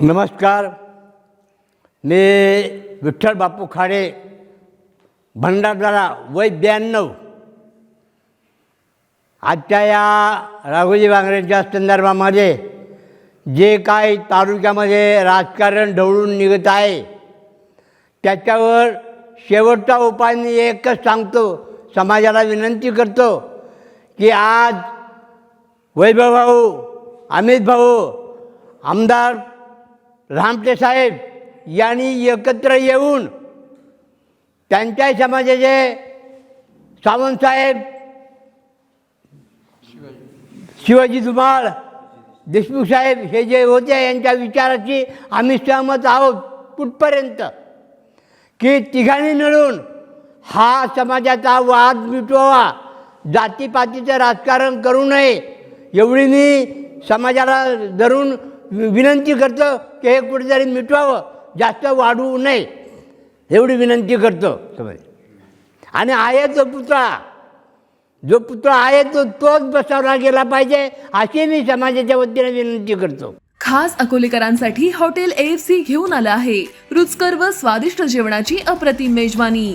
नमस्कार. मी विठ्ठल बापू खाडे भंडारदारा वय ब्याण्णव. आजच्या या राघोजी बांगरेच्या संदर्भामध्ये जे काही तालुक्यामध्ये राजकारण ढवळून निघत आहे त्याच्यावर शेवटचा उपाय मी एकच सांगतो समाजाला विनंती करतो की आज वैभव भाऊ अमित भाऊ आमदार रामटे साहेब यांनी एकत्र येऊन त्यांच्या समाजाचे सावंतसाहेब शिवाजी धुमाळ देशमुख साहेब हे जे होते यांच्या विचाराची आम्ही सहमत आहोत कुठपर्यंत? की तिघांनी मिळून हा समाजाचा वाद मिटवावा जातीपातीचं राजकारण करू नये एवढी मी समाजाला धरून विनंती करतो की हे कुठेतरी मिटवावं जास्त वाढवू नये. एवढी विनंती करतो. समज आणि आहे तो पुतळा. जो पुतळा आहे तो तोच बसवला गेला पाहिजे अशी मी समाजाच्या वतीने विनंती करतो. खास अकोलेकरांसाठी हॉटेल एफ सी घेऊन आलं आहे. रुचकर व स्वादिष्ट जेवणाची अप्रतिम मेजवानी.